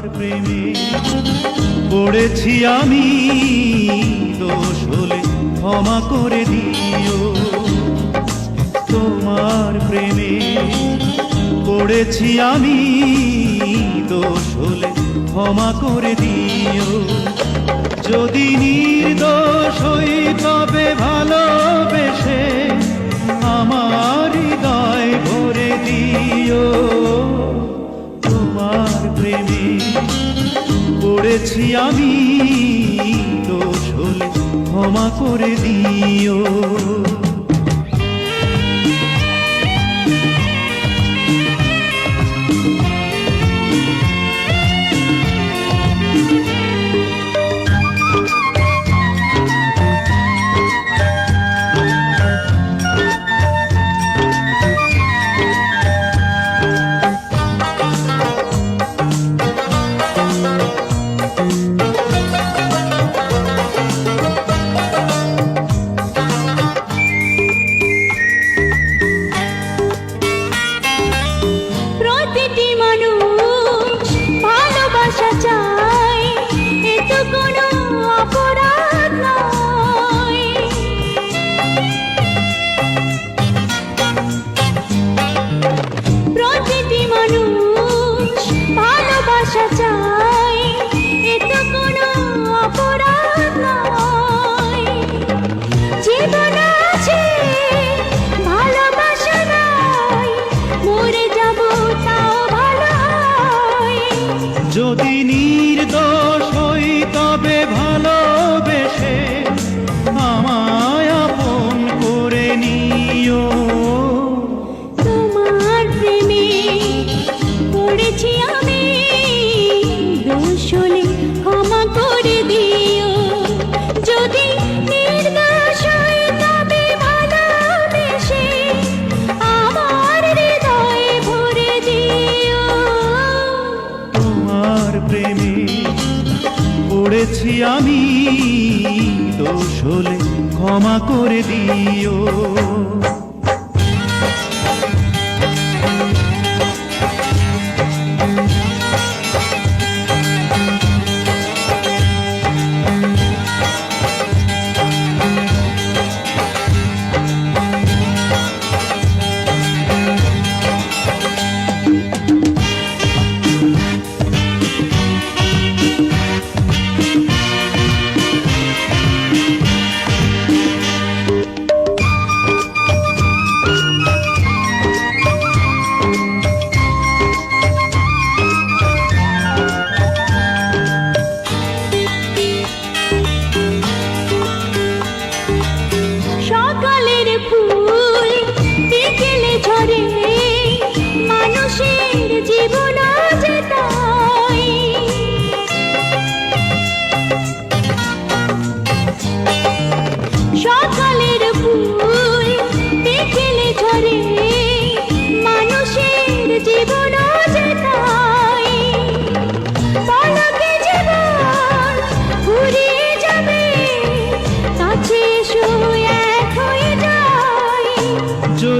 প্রেমে পড়েছি আমি। দোষ হলে ক্ষমা করে দিও। তোমার প্রেমে পড়েছি আমি। দোষ হলে ক্ষমা করে দিও। যদি নির্দোষ হই তবে ভালোবেসে পড়েছি আমি দোষ হলে ক্ষমা করে দিও। প্রতিটি যদি নির্দোষ হই তবে পড়েছি আমি দোষ হলে ক্ষমা করে দিও।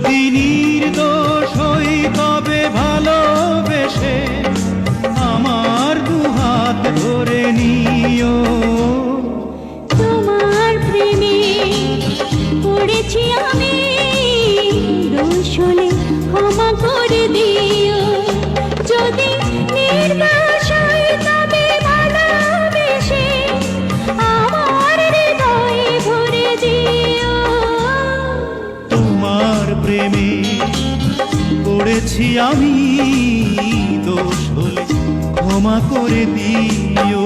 যদি নির্দোষ হই তবে ভালোবেসে আমার দুহাত ধরে নিও। পড়েছি আমি দোষ। হলে ক্ষমা করে দিও।